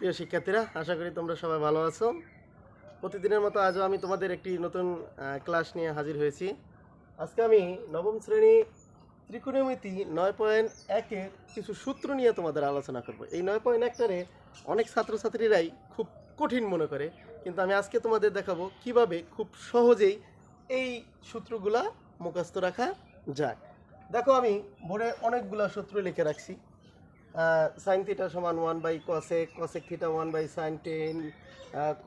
প্রিয় শিক্ষার্থীরা, আশা করি তোমরা সবাই ভালো আছো। প্রতিদিনের মতো আজও আমি তোমাদের একটি নতুন ক্লাস নিয়ে হাজির হয়েছি। আজকে আমি নবম শ্রেণি ত্রিকোণমিতি নয় পয়েন্ট একের কিছু সূত্র নিয়ে তোমাদের আলোচনা করব। এই নয় পয়েন্ট একটারে অনেক ছাত্রছাত্রীরাই খুব কঠিন মনে করে, কিন্তু আমি আজকে তোমাদের দেখাবো কীভাবে খুব সহজেই এই সূত্রগুলা মুখস্থ রাখা যায়। দেখো আমি বোর্ডে অনেকগুলা সূত্র লিখে রাখছি। সাইন থিটা সমান one by cosec cosec theta one by sine tan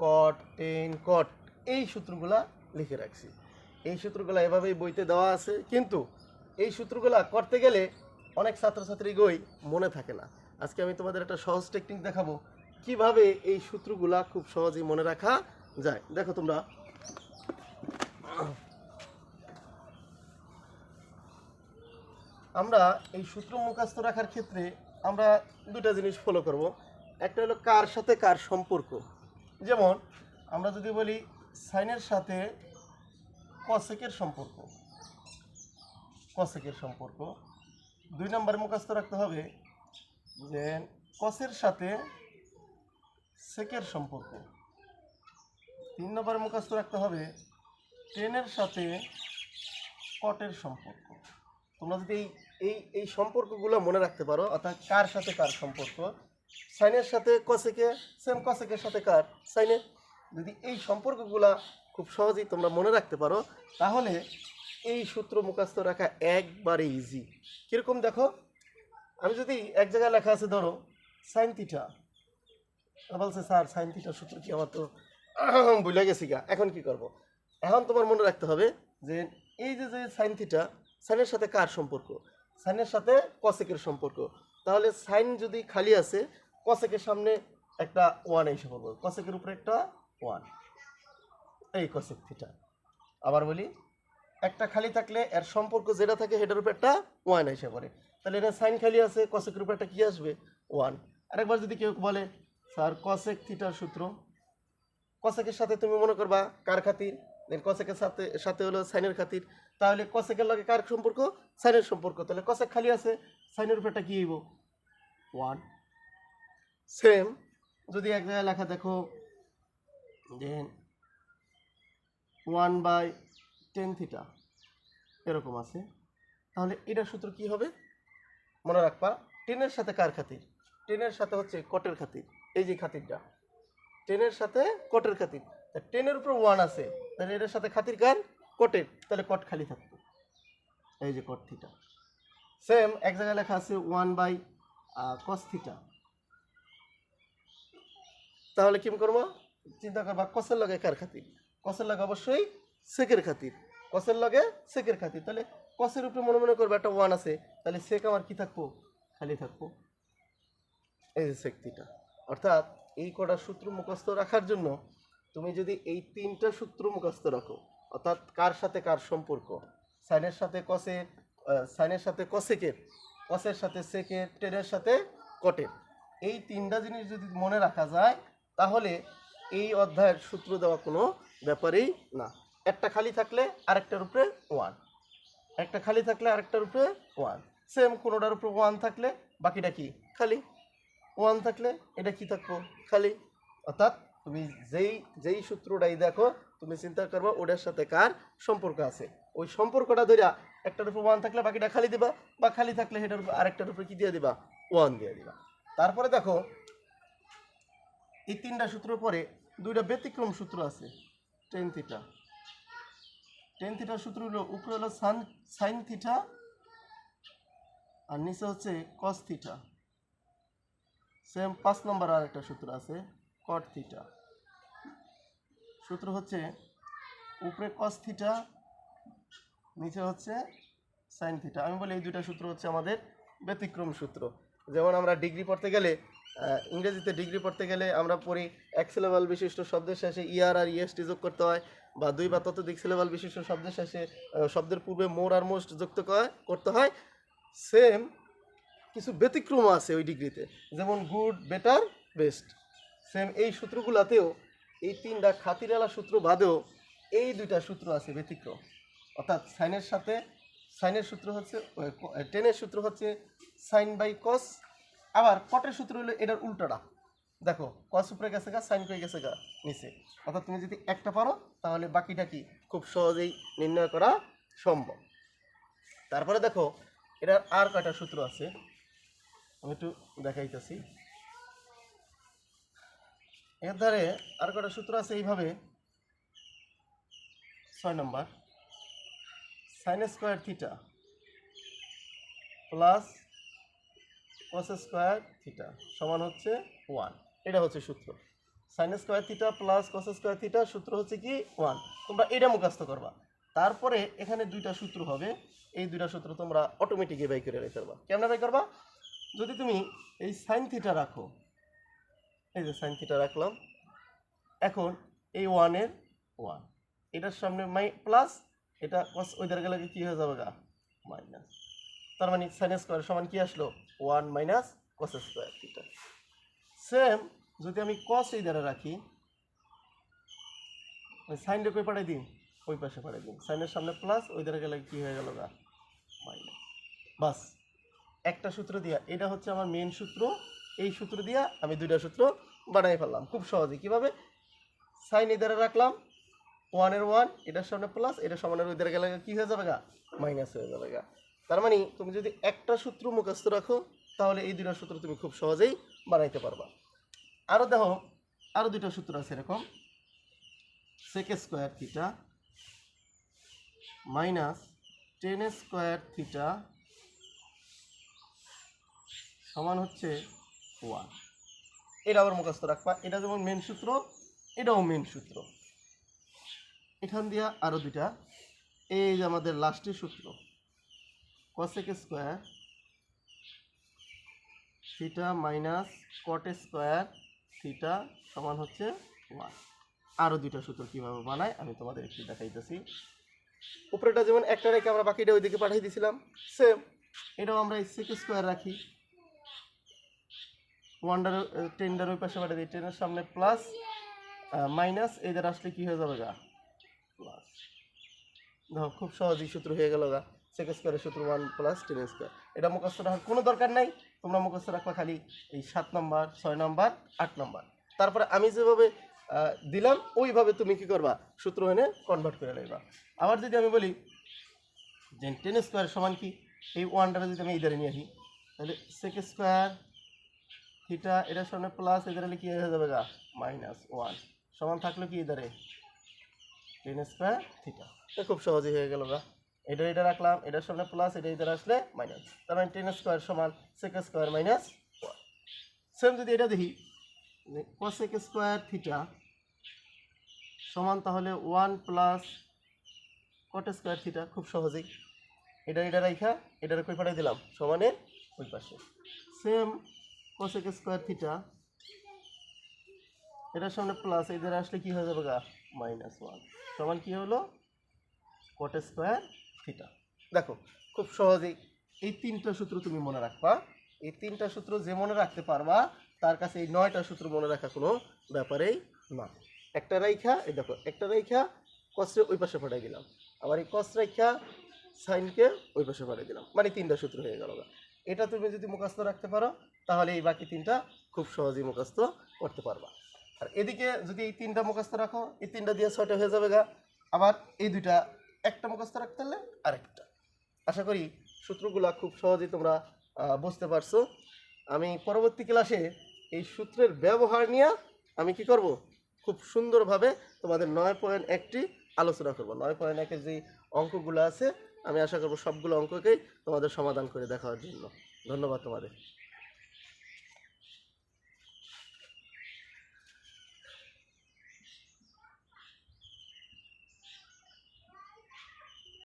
cot tan cot এই সূত্রগুলা লিখে রাখছি। এই সূত্রগুলা এভাবেই বইতে দেওয়া আছে, কিন্তু এই সূত্রগুলা করতে গেলে অনেক ছাত্রছাত্রী গই মনে থাকে না। আজকে আমি তোমাদের একটা সহজ টেকনিক দেখাবো, কীভাবে এই সূত্রগুলা খুব সহজেই মনে রাখা যায়। দেখো তোমরা। আমরা এই সূত্র মুখস্থ রাখার ক্ষেত্রে আমরা দুটা জিনিস ফলো করব। একটা হলো কার সাথে কার সম্পর্ক। যেমন আমরা যদি বলি সাইনের সাথে কসেকের সম্পর্ক। কসেকের সম্পর্ক। দুই নম্বরে মুখস্থ রাখতে হবে যে কসের সাথে সেকের সম্পর্ক। তিন নম্বরে মুখস্থ রাখতে হবে টেনের সাথে কটের সম্পর্ক। তোমরা যদি এই এই এই সম্পর্কগুলো মনে রাখতে পারো, অর্থাৎ কার সাথে কার সম্পর্ক? সাইনের সাথে কসেকে, সেম কসেকের সাথে কার? সাইনের যদি এই সম্পর্কগুলো খুব সহজেই তোমরা মনে রাখতে পারো, তাহলে এই সূত্র মুখস্থ রাখা একবারে ইজি কীরকম দেখো? আমি যদি এক জায়গায় লেখা আছে, ধরো সাইন বলছে, স্যার সাইন সূত্র কি আমার তো ভুলে গেছি গা। এখন কি করব? এখন তোমার মনে রাখতে হবে যে, এই যে যে সাইন সাইনের সাথে কার সম্পর্ক? সাইনের সাথে কসেকের সম্পর্ক। তাহলে সাইন যদি খালি আছে, কসেকের সামনে একটা ওয়ান এসে পড়ব। কসেকের উপরে একটা ওয়ান। এই কসেক থিটা। আবার বলি, একটা খালি থাকলে এর সম্পর্ক যেটা থাকে সেটার উপরে একটা ওয়ান এসে পড়ে। তাহলে এটা সাইন খালি আছে, কসেকের উপরে একটা কী আসবে? ওয়ান। আরেকবার যদি কেউ বলে, স্যার, কসেক থিটার সূত্র। কসেকের সাথে তুমি মনে করবা কার খাতির? দেন কসেকের সাথে সাথে হলো সাইনের খাতির। তাহলে কসেকের লগে কার সম্পর্ক? সাইনের সম্পর্ক। তাহলে কসেক খালি আছে, সাইনের উপরে একটা কি হইব? ওয়ান সেম যদি এক জায়গায় লেখা দেখো then one by tan theta এরকম আছে। তাহলে এটার সূত্র কি হবে? মনে রাখবা টেনের সাথে কার খাতির? টেনের সাথে হচ্ছে কটের খাতির, এই যে খাতিরটা। টেনের সাথে কটের খাতির। টেনের উপর ওয়ান আছে, তাহলে এটার সাথে খাতির কার? কটের তাহলে কট খালি থাকতো। এই যে কট থিটা সেম এক জায়গায় লেখা আছে ওয়ান বাই কস থিটা তাহলে কি করব? চিন্তা করবা কসের লগে কার খাতির? কসের লগে অবশ্যই সেকের খাতির। কসের লগে সেকের খাতির। তাহলে কসের উপরে মনে মনে করবে একটা ওয়ান আছে। তাহলে সেক আমার কি থাকব? খালি থাকব। এই যে সেক থিটা অর্থাৎ এই কটা সূত্র মুখস্থ রাখার জন্য তুমি যদি এই তিনটা সূত্র মুখস্থ রাখো অর্থাৎ কার সাথে কার সম্পর্ক? সাইনের সাথে আহ, সাইনের সাথে কসেকের কসের সাথে সেকের টেনের সাথে কটের এই তিনটা জিনিস যদি মনে রাখা যায় তাহলে এই অধ্যায়ের সূত্র দেওয়া কোনো ব্যাপারেই না। একটা খালি থাকলে আরেকটার উপরে ওয়ান একটা খালি থাকলে আরেকটার উপরে ওয়ান সেম কোনোটার উপরে ওয়ান থাকলে বাকিটা কি? খালি। ওয়ান থাকলে এটা কি থাকব? খালি। অর্থাৎ তুমি যেই যেই সূত্রটাই দেখো, তুমি চিন্তা করবা ওটার সাথে কার সম্পর্ক আছে। ওই সম্পর্কটা ধরিয়া একটার উপর ওয়ান থাকলে বাকিটা খালি দিবা, বা খালি থাকলে সেটার উপর আরেকটার উপরে কি দিয়ে দিবা? ওয়ান দিয়ে দিবা। তারপরে দেখো, এই তিনটা সূত্র পরে দুইটা ব্যতিক্রম সূত্র আছে টেন থিটা টেন থিটার সূত্র হলো, উপরে হলো সান সাইন থিটা আর নিচে হচ্ছে কস থিটা সেম পাঁচ নম্বর আর একটা সূত্র আছে কট থিটা সূত্র হচ্ছে উপরে কস থিটা নিচে হচ্ছে সাইন থিটা আমি বলি এই দুইটা সূত্র হচ্ছে আমাদের ব্যতিক্রম সূত্র। যেমন আমরা ডিগ্রি পড়তে গেলে ইংরেজিতে ডিগ্রি পড়তে গেলে আমরা পড়ি এক সিলেবাল বিশিষ্ট শব্দের শেষে ইয়ার আর ইএসটি যোগ করতে হয় বা দুই বা ততোধিক সিলেবাল বিশিষ্ট শব্দের শেষে শব্দের পূর্বে মোর আর মোস্ট যুক্ত করা- করতে হয়। সেম কিছু ব্যতিক্রম আছে ওই ডিগ্রিতে যেমন গুড বেটার বেস্ট সেম এই সূত্রগুলোতেও এই তিনটা খাতিরালা সূত্র বাদেও এই দুইটা সূত্র আছে ব্যতিক্রম। অর্থাৎ সাইনের সাথে, সাইনের সূত্র হচ্ছে টেনের সূত্র হচ্ছে সাইন বাই কস। আবার কটের সূত্র হলো এটার উল্টোটা। দেখো, কস উপরে গেছে গা, সাইন করে গেছে গা, নিচে। অর্থাৎ তুমি যদি একটা পারো, তাহলে বাকিটা কি? খুব সহজেই নির্ণয় করা সম্ভব। তারপরে দেখো, এটার আর কয়টা সূত্র আছে? আমি একটু দেখাইতেছি। এর ধারে আর কটা সূত্র আছে এইভাবে? ছয় নম্বর। Sine square theta plus cos square theta সমান হচ্ছে ওয়ান এটা হচ্ছে সূত্র। Sine square theta plus cos square theta সূত্র হচ্ছে কি ওয়ান তোমরা এটা মুখস্থ করবা। তারপরে এখানে দুইটা সূত্র হবে। এই দুইটা সূত্র তোমরা অটোমেটিকই বাই করে রেখে পারবা কেমন বাই করবা? যদি তুমি এই সাইন থিটা রাখো এই যে সাইন থিটা রাখলাম। এখন এই ওয়ানের ওয়ান এটার সামনে মাই প্লাস এটা কস ওই দ্বারা গেলে কি হয়ে যাবে গা? মাইনাস তার মানে সাইন স্কোয়ার সমান কি আসলো? One minus cos square theta same যদি আমি কস এই দ্বারা রাখি ওই সাইনটা কই পাঠাই দিই ওই পাশে পাঠাই দিই। সাইনের সামনে প্লাস ওই দ্বারা গেলে কি হয়ে গেল গা? মাইনাস বাস একটা সূত্র দিয়া এটা হচ্ছে আমার মেন সূত্র এই সূত্র দিয়া আমি দুইটা সূত্র বানাই ফেললাম। খুব সহজে। কীভাবে? সাইন এই দ্বারা রাখলাম ওয়ানের ওয়ান এটার সামনে প্লাস এটার সমানের ওই গেলে কী হয়ে যাবে গা? মাইনাস হয়ে যাবে গা। তার মানে তুমি যদি একটা সূত্র মুখস্থ রাখো, তাহলে এই দুইটা সূত্র তুমি খুব সহজেই বানাইতে পারবা। আরও দেখো আরও দুইটা সূত্র আছে এরকম। Sec square theta minus tan square theta সমান হচ্ছে ওয়ান এটা আবার মুখস্থ রাখবা। এটা যেমন মেন সূত্র, এটাও মেন সূত্র। এখান দিয়া আরও দুইটা। এই যে আমাদের লাস্টের সূত্র cosec square theta minus cot square theta সমান হচ্ছে ওয়ান আরও দুইটা সূত্র কীভাবে বানায়, আমি তোমাদের একটু দেখাইতেছি। উপরেটা যেমন একটা রেখে আমরা বাকিটা ওইদিকে পাঠিয়ে দিয়েছিলাম সেম এটাও আমরা সেক স্কোয়ার রাখি। ওয়ানডার টেনডার ওই পাশে পাঠিয়ে দিই। টেনের সামনে প্লাস মাইনাস এই দ্বারা আসলে কী হয়ে যাবে গা? প্লাস দেখো, খুব সহজেই সূত্র হয়ে গেল গা। সেক স্কোয়ারের সূত্র ওয়ান প্লাস টেন স্কোয়ার এটা মুখস্থ রাখার কোনো দরকার নাই। তোমরা মুখস্থ রাখবা খালি এই সাত নম্বর ছয় নম্বর আট নম্বর তারপরে আমি যেভাবে দিলাম, ওইভাবে তুমি কি করবা? সূত্র এনে কনভার্ট করে নেবা। আবার যদি আমি বলি যে টেন স্কোয়ার সমান কি? এই ওয়ানটাকে যদি আমি ইধারে নিয়ে আসি, তাহলে সেক স্কোয়ার থিটা এটার সামনে প্লাস এদের হলে কি হয়ে যাবে গা? মাইনাস ওয়ান সমান থাকল কি ইধারে টেন স্কোয়ার থিটা এটা খুব সহজেই হয়ে গেল গা। এটা এটা রাখলাম এটার সামনে প্লাস এটা ইধারে আসলে মাইনাস তার মানে টেন স্কোয়ার সমান sec square minus one same যদি এটা দেখি কোসেক স্কোয়ার থিটা সমান তাহলে one plus cot square theta খুব সহজেই। এটা এটা রাইখা, এটার কই পাঠাই দিলাম? সমানের ওই পাশে। Same cosec square theta. এটার সামনে প্লাস এই এদের আসলে কি হয়ে যাবে গা? মাইনাস ওয়ান সমান কি হলো? কট স্কোয়ার থিটা দেখো, খুব সহজেই এই তিনটা সূত্র তুমি মনে রাখবা। এই তিনটা সূত্র যে মনে রাখতে পারবা, তার কাছে এই নয়টা সূত্র মনে রাখা কোনো ব্যাপারেই না। একটা রাইখা এই দেখো, একটা রাইখা কস্টে ওই পাশে পাঠাই দিলাম। আবার এই কস্ট রাইখা সাইনকে ওই পাশে পাঠিয়ে দিলাম। মানে তিনটা সূত্র হয়ে গেল এটা তুমি যদি মুখস্থ রাখতে পারো তাহলে এই বাকি তিনটা খুব সহজেই মুখস্থ করতে পারবা। আর এদিকে যদি এই তিনটা মুখস্থ রাখো, এই তিনটা দিয়ে ছয়টা হয়ে যাবে গা। আবার এই দুইটা একটা মুখস্থ রাখতে হলে আরেকটা। আশা করি সূত্রগুলা খুব সহজেই তোমরা বুঝতে পারছ। আমি পরবর্তী ক্লাসে এই সূত্রের ব্যবহার নিয়ে আমি কি করব? খুব সুন্দরভাবে তোমাদের নয় পয়েন্ট একটি আলোচনা করব। নয় পয়েন্ট একের যে অঙ্কগুলো আছে, আমি আশা করব সবগুলো অঙ্ককেই তোমাদের সমাধান করে দেখার জন্য। ধন্যবাদ তোমাদের।